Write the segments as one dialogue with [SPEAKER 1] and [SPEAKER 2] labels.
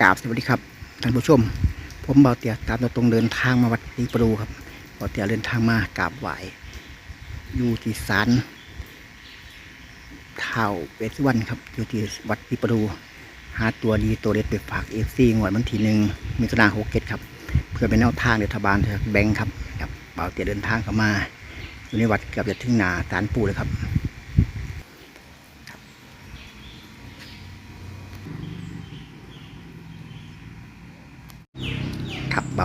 [SPEAKER 1] กราบสวัสดีครับท่านผู้ชม ผมเบาเตียตามตัวตรงเดินทางมาวัดปีปรูครับเบาเตียเดินทางมากราบไหวอยู่ที่ศาลเท้าเวสวรรณครับอยู่ที่วัดปีปรูหาตัวดีตัวเด็ดไปฝากเอฟซีงวดวันที่หนึ่งมิถุนาหกเกตครับ เพื่อเป็นแนวทางรัฐบาลจากแบงค์ครับครับเบาเตียเดินทางเข้ามา อยู่ในวัดเกือบจะถึงนาศาลปู่เลยครับ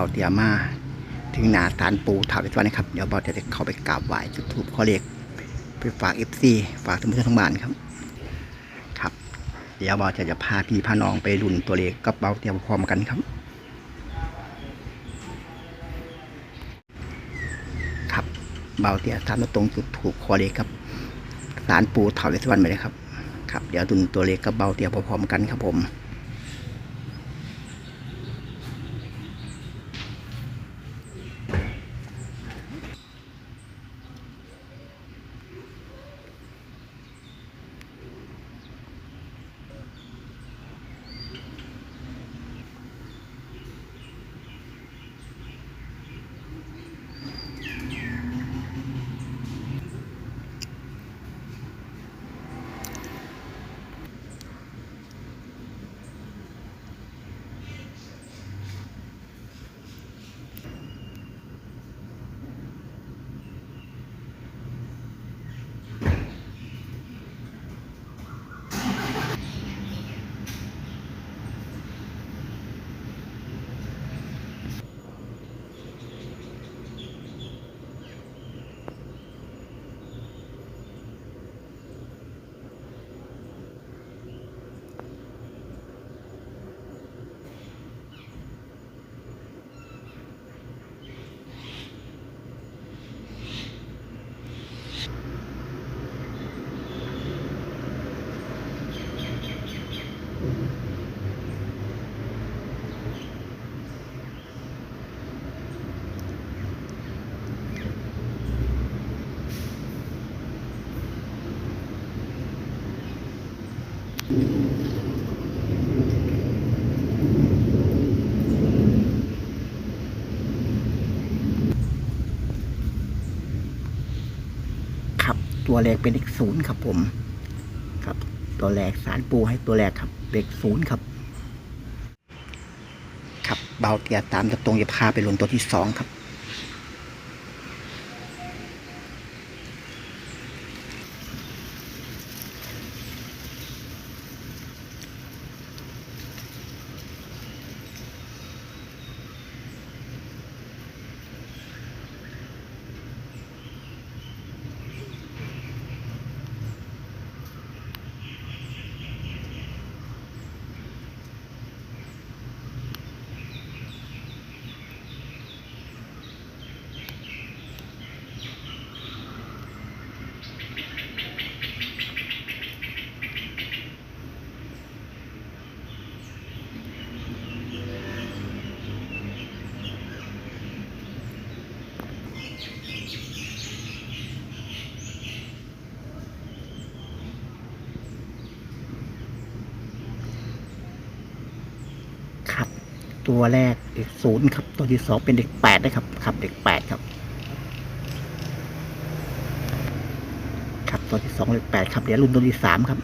[SPEAKER 1] เบาเตียมาถึงหนาสารปูถาวรวันนะครับ เดี๋ยวเบาเตียจะเข้าไปกราบไหว้จุดธูปขอเลขไปฝากเอฟซีฝากท่านทั้งบ้านครับครับ เดี๋ยวเบาเตียจะพาพี่พาน้องไปรุ่นตัวเลขกับเบาเตียพร้อมกันครับ ครับเบาเตียตามตรงจุดถูกขอเลขครับสารปูถาวรวันไปเลยครับครับ เดี๋ยวดุนตัวเลขกับเบาเตียพร้อมกันครับผม ครับตัวแรกเป็นเลขศูนย์ครับผม ครับ ตัวแรกสารปูให้ตัวแรกครับเลขศูนย์ครับ ครับเบาเตียตามตรงจะพาไปลงตัวที่สองครับ ตัวแรกเด็กศูนย์ครับ ตัวที่สองเป็นเด็กแปดนะครับครับเด็กแปดครับครับตัวที่สองเด็กแปดครับเดี๋ยวรุ่นตัวที่สามครับ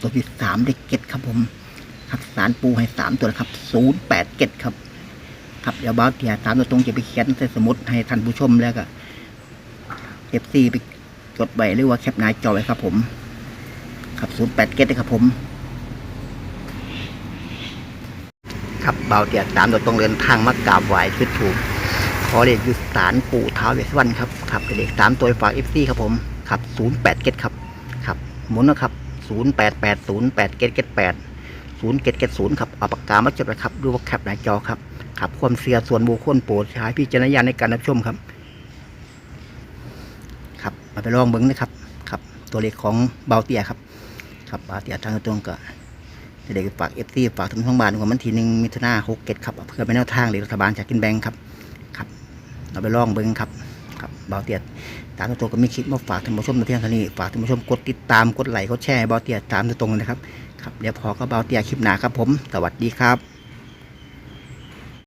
[SPEAKER 1] ตัวที่สามได้เก็ดครับผมครับสารปูให้สามตัวนะครับศูนย์แปดเก็ดครับ ครับเดี๋ยวบ้าเตียสามตัวตรงจะไปเขียนใส่สมุดให้ท่านผู้ชมแล้วก็เอฟซีไปจดไว้หรือว่าแคปหน้าจอไว้ครับ ผม ครับศูนย์แปดเก็ดนะครับผมครับเบาเตียสามตัวตรงเดินทางมากราบไหว้ชุดถูกขอเลขอยุสารปู่ท้าวเวสวรรณครับครับเป็นเลขสามตัวฝากเอฟซีครับผมครับศูนย์แปดเก็ดครับ ครับหมุนนะครับ ศูนย์แปดแปดศูนย์แปดเก็ดเก็ดแปดศูนย์เก็ดเก็ดศูนย์ครับเอาปากกามาจดไว้ครับดูว่าแคปหน้าจอครับครับความเสียส่วนบุคคลโปรดใช้พิจารณญาณในการรับชมครับ ครับมาไปลองเบิ้งนะครับครับ ตัวเลขของเบาเตียครับครับเบาเตียทางตรงก็เด็กฝากเอฟซีฝากถึงทั้งบ้านของมันทีหนึ่งมิถุนาหกเก็ดครับเพื่อเป็นแนวทางหรือรัฐบาลจากกินแบงครับครับ เราไปลองเบิ้งครับ เบาเตียตามตัวก็มีคลิปมาฝากท่านผู้ชมในเพียงเท่านี้ฝากท่านผู้ชมกดติดตามกดไลค์กดแชร์เบาเตียตามตัวตรงนะครับครับเดี๋ยวพอก็เบาเตียคลิปหนาครับผม สวัสดีครับ